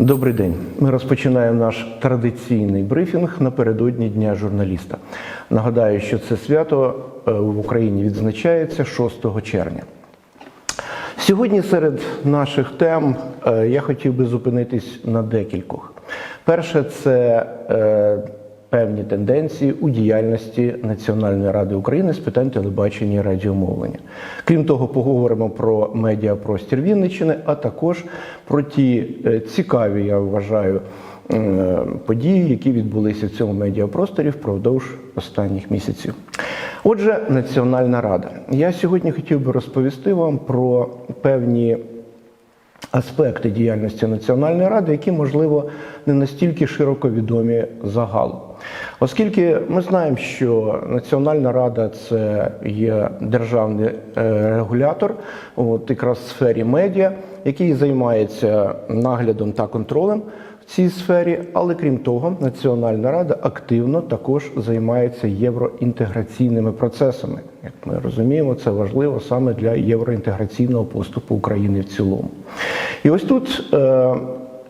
Добрий день. Ми розпочинаємо наш традиційний брифінг напередодні Дня журналіста. Нагадаю, що це свято е, в Україні відзначається 6 червня. Сьогодні серед наших тем е, я хотів би зупинитись на декількох. Перше, це е, певні тенденції у діяльності Національної ради України з питань телебачення і радіомовлення. Крім того, поговоримо про медіапростір Вінниччини, а також про ті е, цікаві, я вважаю, події, які відбулися в цьому медіапросторі впродовж останніх місяців. Отже, Національна рада. Я сьогодні хотів би розповісти вам про певні аспекти діяльності Національної ради, які, можливо, не настільки широко відомі загалом. Оскільки ми знаємо, що Національна рада це є державний е, регулятор, от якраз в сфері медіа, який займається наглядом та контролем в цій сфері, але крім того, Національна рада активно також займається євроінтеграційними процесами. Як ми розуміємо, це важливо саме для євроінтеграційного поступу України в цілому. І ось тут е,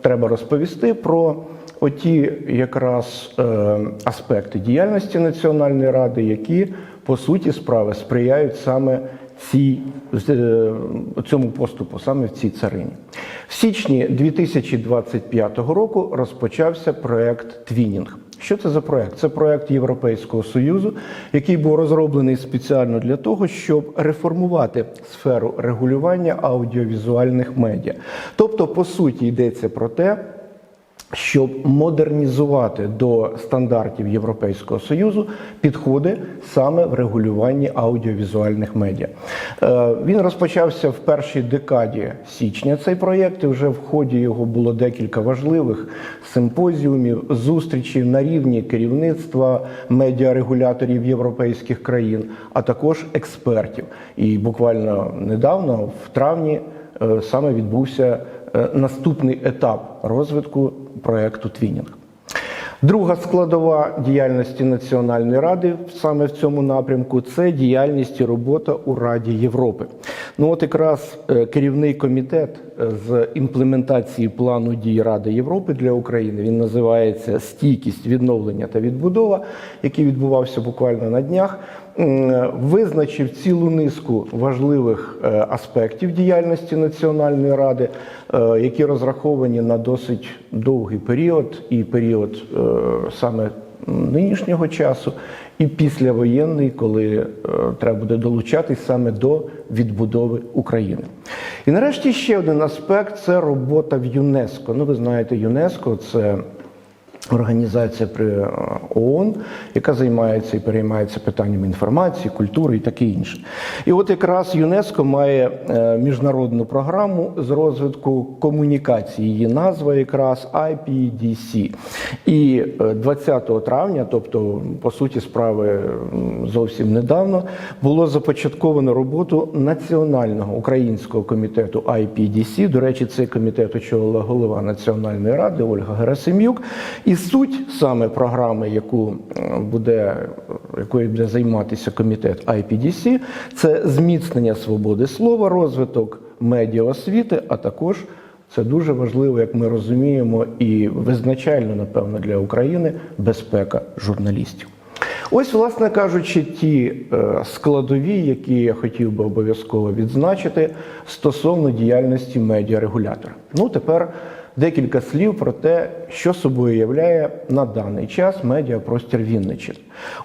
треба розповісти про оті якраз е, аспекти діяльності Національної ради, які по суті справи сприяють саме цій, е, цьому поступу, саме в цій царині. В січні 2025 року розпочався проект Твінінг. Що це за проект? Це проект Європейського союзу, який був розроблений спеціально для того, щоб реформувати сферу регулювання аудіовізуальних медіа. Тобто, по суті, йдеться про те, щоб модернізувати до стандартів Європейського союзу підходи саме в регулюванні аудіовізуальних медіа. Е, Він розпочався в першій декаді січня. Цей проєкт і вже в ході його було декілька важливих симпозіумів, зустрічей на рівні керівництва медіарегуляторів європейських країн, а також експертів. І буквально недавно, в травні, е, саме відбувся наступний етап розвитку проекту Твінінг. Друга складова діяльності Національної ради саме в цьому напрямку це діяльність і робота у Раді Європи. Ну от якраз е, керівний комітет е, з імплементації плану дій Ради Європи для України він називається Стійкість, відновлення та відбудова, який відбувався буквально на днях. Визначив цілу низку важливих е, аспектів діяльності Національної ради, е, які розраховані на досить довгий період, і період е, саме нинішнього часу, і післявоєнний, коли е, треба буде долучатись саме до відбудови України. І нарешті ще один аспект це робота в ЮНЕСКО. Ну, ви знаєте, ЮНЕСКО це. Організація при е, ООН, яка займається і переймається питаннями інформації, культури і таке інше. І от якраз ЮНЕСКО має е, міжнародну програму з розвитку комунікації. Її назва якраз IPDC. І е, 20 травня, тобто по суті справи зовсім недавно, було започатковано роботу національного українського комітету IPDC. До речі, цей комітет очолила голова Національної ради Ольга Герасим'юк. І суть саме програми, яку е, буде, якою буде займатися комітет IPDC, це зміцнення свободи слова, розвиток медіаосвіти, а також це дуже важливо, як ми розуміємо, і визначально, напевно, для України безпека журналістів. Ось, власне кажучи, ті е, складові, які я хотів би обов'язково відзначити стосовно діяльності медіарегулятора. Ну, тепер декілька слів про те, що собою являє на даний час медіапростір Вінниччини.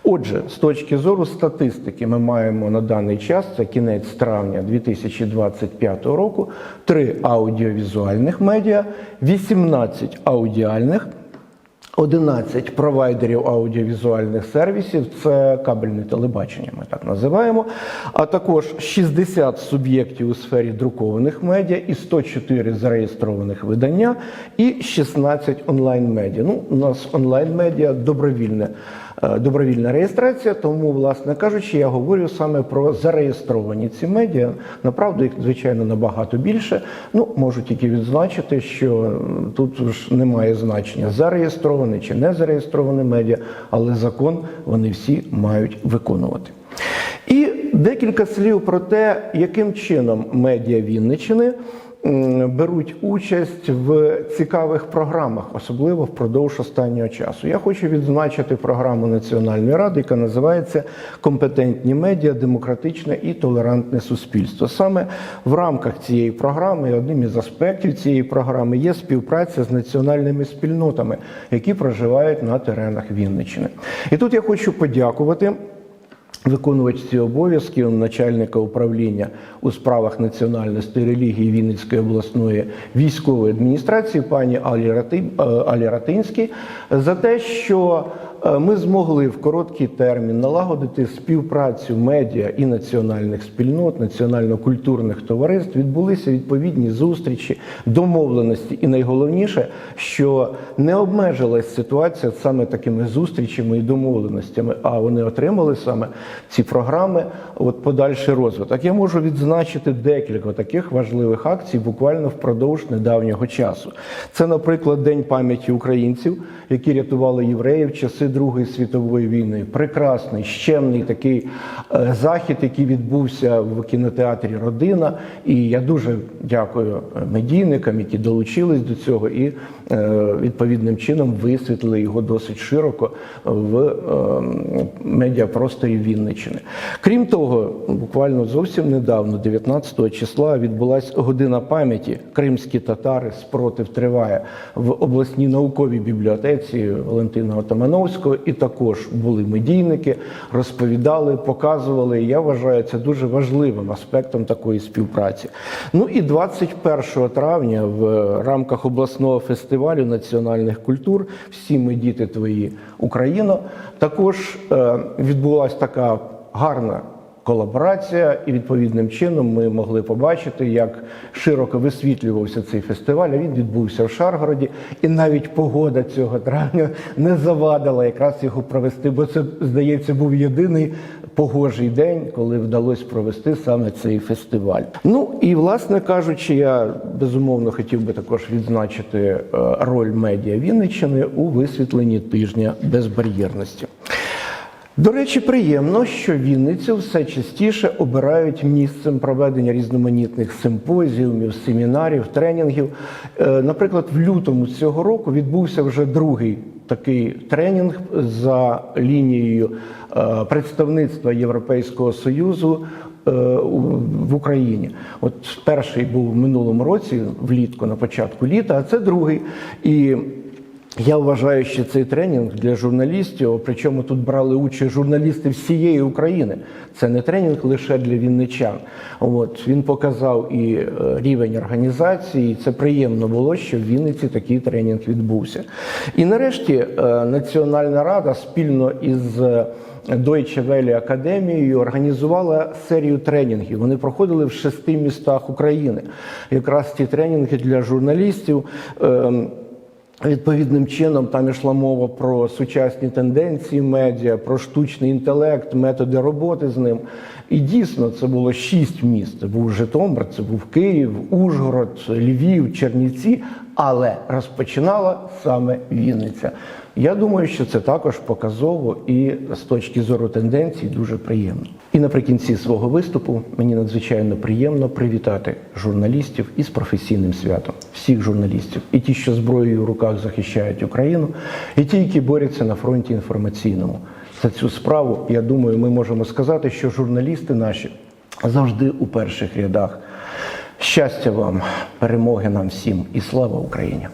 Отже, з точки зору статистики, ми маємо на даний час, це кінець травня 2025 року, три аудіовізуальних медіа, 18 аудіальних. 11 провайдерів аудіовізуальних сервісів це кабельне телебачення, ми так називаємо, а також 60 суб'єктів у сфері друкованих медіа і 104 зареєстрованих видання, і 16 онлайн-медіа. Ну, у нас онлайн-медіа добровільне. Е, Добровільна реєстрація, тому, власне кажучи, я говорю саме про зареєстровані ці медіа. Направду їх, звичайно, набагато більше. Ну, можу тільки відзначити, що тут ж немає значення зареєстровані чи не зареєстровані медіа, але закон вони всі мають виконувати. І декілька слів про те, яким чином медіа Вінниччини м, беруть участь в цікавих програмах, особливо впродовж останнього часу. Я хочу відзначити програму Національної ради, яка називається Компетентні медіа, демократичне і толерантне суспільство. Саме в рамках цієї програми, одним із аспектів цієї програми є співпраця з національними спільнотами, які проживають на теренах Вінниччини. І тут я хочу подякувати. Виконувачці обов'язків начальника управління у справах національності релігії Вінницької обласної військової адміністрації пані Алі е, Ратинській за те, що ми змогли в короткий термін налагодити співпрацю медіа і національних спільнот, національно-культурних товариств. Відбулися відповідні зустрічі, домовленості, і найголовніше, що не обмежилась ситуація саме такими зустрічами і домовленостями, а вони отримали саме ці програми, от подальший розвиток. Я можу відзначити декілька таких важливих акцій буквально впродовж недавнього часу. Це, наприклад, День пам'яті українців, які рятували євреїв часи Другої світової війни. Прекрасний, щемний такий е, захід, який відбувся в кінотеатрі Родина. І я дуже дякую е, медійникам, які долучились до цього і е, відповідним чином висвітлили його досить широко в медіапросторі Вінниччини. Крім того, буквально зовсім недавно, 19 числа, відбулася година пам'яті Кримські татари спротив триває в обласній науковій бібліотеці Валентина Отамановського. І також були медійники, розповідали, показували. Я вважаю це дуже важливим аспектом такої співпраці. Ну і 21 травня в рамках обласного фестивалю національних культур Всі ми діти твої Україно також е, відбулася така гарна колаборація, і відповідним чином ми могли побачити, як широко висвітлювався цей фестиваль. А Він відбувся в Шаргороді, і навіть погода цього травня не завадила якраз його провести, бо це здається був єдиний погожий день, коли вдалося провести саме цей фестиваль. Ну і власне кажучи, я безумовно хотів би також відзначити е, роль медіа Вінниччини у висвітленні тижня безбар'єрності. До речі, приємно, що Вінницю все частіше обирають місцем проведення різноманітних симпозіумів, семінарів, тренінгів. Е, Наприклад, в лютому цього року відбувся вже другий такий тренінг за лінією е, представництва Європейського союзу е, в Україні. От перший був в минулому році, влітку, на початку літа, а це другий. І я вважаю, що цей тренінг для журналістів, причому тут брали участь журналісти всієї України. Це не тренінг лише для вінничан. От він показав і е, рівень організації. і Це приємно було, що в Вінниці такий тренінг відбувся. І нарешті е, Національна рада спільно із е, Deutsche Welle Академією організувала серію тренінгів. Вони проходили в шести містах України. Якраз ці тренінги для журналістів. Відповідним чином там йшла мова про сучасні тенденції медіа, про штучний інтелект, методи роботи з ним. І дійсно це було шість міст. Це був Житомир, це був Київ, Ужгород, Львів, Чернівці, але розпочинала саме Вінниця. Я думаю, що це також показово і з точки зору тенденцій дуже приємно. І наприкінці свого виступу мені надзвичайно приємно привітати журналістів із професійним святом, всіх журналістів, і ті, що зброєю в руках захищають Україну, і ті, які борються на фронті інформаційному. За цю справу, я думаю, ми можемо сказати, що журналісти наші завжди у перших рядах. Щастя вам, перемоги нам всім і слава Україні!